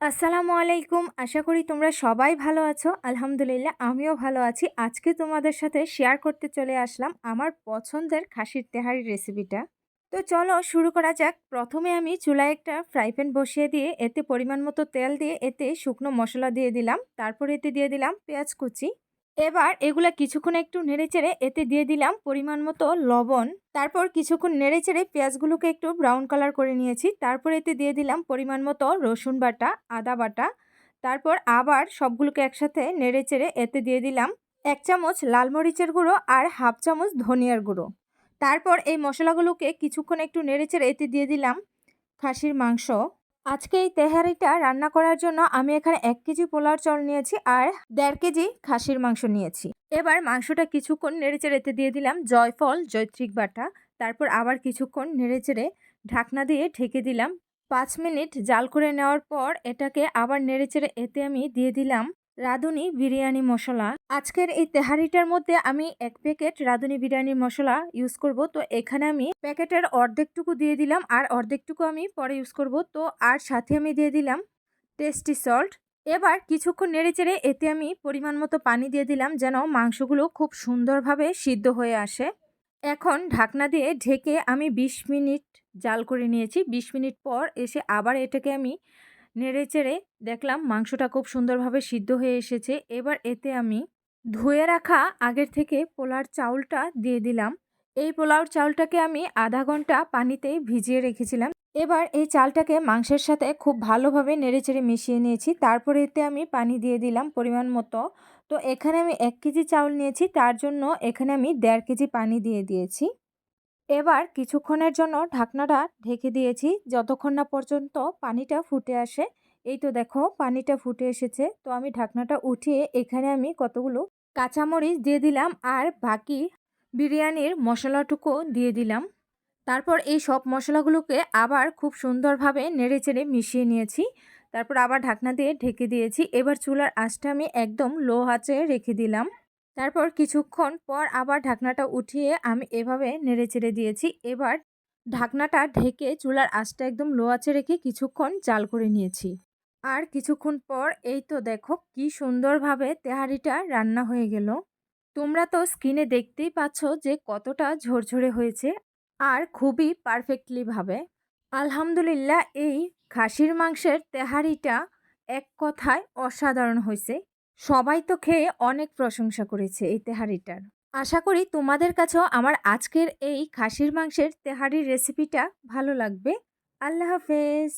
আসসালামু আলাইকুম। আশা করি তোমরা সবাই ভালো আছো। আলহামদুলিল্লাহ, আমিও ভালো আছি। আজকে তোমাদের সাথে শেয়ার করতে চলে আসলাম আমার পছন্দের খাসির তেহারি রেসিপিটা তো চলো শুরু করা যাক। প্রথমে আমি চুলায় একটা ফ্রাই প্যান বসিয়ে দিয়ে এতে পরিমাণ মতো তেল দিয়ে এতে শুকনো মশলা দিয়ে দিলাম। তারপর এতে দিয়ে দিলাম পেঁয়াজ কুচি। এবার এগুলা কিছুক্ষণ একটু নেড়েচেড়ে এতে দিয়ে দিলাম পরিমাণ মতো লবণ। তারপর কিছুক্ষণ নেড়েচেড়ে পেঁয়াজগুলোকে একটু ব্রাউন কালার করে নিয়েছি। তারপর এতে দিয়ে দিলাম পরিমাণ মতো রসুন বাটা, আদা বাটা। তারপর আবার সবগুলোকে একসাথে নেড়েচেড়ে এতে দিয়ে দিলাম এক চামচ লাল মরিচের গুঁড়ো আর হাফ চামচ ধনিয়ার গুঁড়ো। তারপর এই মশলাগুলোকে কিছুক্ষণ একটু নেড়েচেড়ে এতে দিয়ে দিলাম খাসির মাংস। আজকে এই তেহারিটা রান্না করার জন্য আমি এখানে এক কেজি পোলার চল নিয়েছি আর দেড় কেজি খাসির মাংস নিয়েছি। এবার মাংসটা কিছুক্ষণ নেড়েচেড়েতে দিয়ে দিলাম জয়ফল জৈত্রিক বাটা, তারপর আবার কিছুক্ষণ নেড়েচেড়ে ঢাকনা দিয়ে ঢেকে দিলাম। পাঁচ মিনিট জাল করে নেওয়ার পর এটাকে আবার নেড়েচেড়ে এতে আমি দিয়ে দিলাম রাঁধুনি বিরিয়ানি মশলা। আজকের এই তেহারিটার মধ্যে আমি এক প্যাকেট রাঁধুনি বিরিয়ানি মশলা ইউজ করব। তো এখানে আমি প্যাকেটের অর্ধেকটুকু দিয়ে দিলাম আর অর্ধেকটুকু আমি পরে ইউজ করব। তো আর সাথে আমি দিয়ে দিলাম টেস্টি সল্ট এবার কিছুক্ষণ নেড়েচেড়ে এতে আমি পরিমাণ মতো পানি দিয়ে দিলাম যেন মাংসগুলো খুব সুন্দরভাবে সিদ্ধ হয়ে আসে। এখন ঢাকনা দিয়ে ঢেকে আমি ২০ মিনিট জাল করে নিয়েছি। ২০ মিনিট পর এসে আবার এটাকে আমি নেড়ে চেড়ে দেখলাম মাংসটা খুব সুন্দরভাবে সিদ্ধ হয়ে এসেছে। এবার এতে আমি ধুয়ে রাখা আগের থেকে পোলার চাউলটা দিয়ে দিলাম। এই পোলাওর চাউলটাকে আমি আধা ঘণ্টা পানিতে ভিজিয়ে রেখেছিলাম। এবার এই চালটাকে মাংসের সাথে খুব ভালোভাবে নেড়েচেড়ে মিশিয়ে নিয়েছি। তারপরে এতে আমি পানি দিয়ে দিলাম পরিমাণ মতো। তো এখানে আমি এক কেজি চাউল নিয়েছি। তার জন্য এখানে আমি দেড় কেজি পানি দিয়ে দিয়েছি। এবার কিছুক্ষণের জন্য ঢাকনাটা ঢেকে দিয়েছি। যতক্ষণ না পর্যন্ত পানিটা ফুটে আসে, এই তো দেখো পানিটা ফুটে এসেছে। তো আমি ঢাকনাটা উঠিয়ে এখানে আমি কতগুলো কাঁচামরিচ দিয়ে দিলাম আর বাকি বিরিয়ানির মশলাটুকু দিয়ে দিলাম। তারপর এই সব মশলাগুলোকে আবার খুব সুন্দরভাবে নেড়েচেড়ে মিশিয়ে নিয়েছি। তারপর আবার ঢাকনা দিয়ে ঢেকে দিয়েছি। এবার চুলার আঁচটা আমি একদম লো আঁচে রেখে দিলাম। তারপর কিছুক্ষণ পর আবার ঢাকনাটা উঠিয়ে আমি এভাবে নেড়ে চেড়ে দিয়েছি। এবার ঢাকনাটা ঢেকে চুলার আঁচটা একদম লো আঁচে রেখে কিছুক্ষণ জাল করে নিয়েছি। আর কিছুক্ষণ পর এই তো দেখো কি সুন্দরভাবে তেহারিটা রান্না হয়ে গেল। তোমরা তো স্কিনে দেখতেই পাচ্ছ যে কতটা ঝরঝরে হয়েছে আর খুবই পারফেক্টলিভাবে আলহামদুলিল্লাহ এই খাসির মাংসের তেহারিটা এক কথায় অসাধারণ হয়েছে। সবাই তো খেয়ে অনেক প্রশংসা করেছে এই তেহারিটার। আশা করি তোমাদের কাছেও আমার আজকের এই খাসির মাংসের তেহারির রেসিপিটা ভালো লাগবে। আল্লাহ হাফেজ।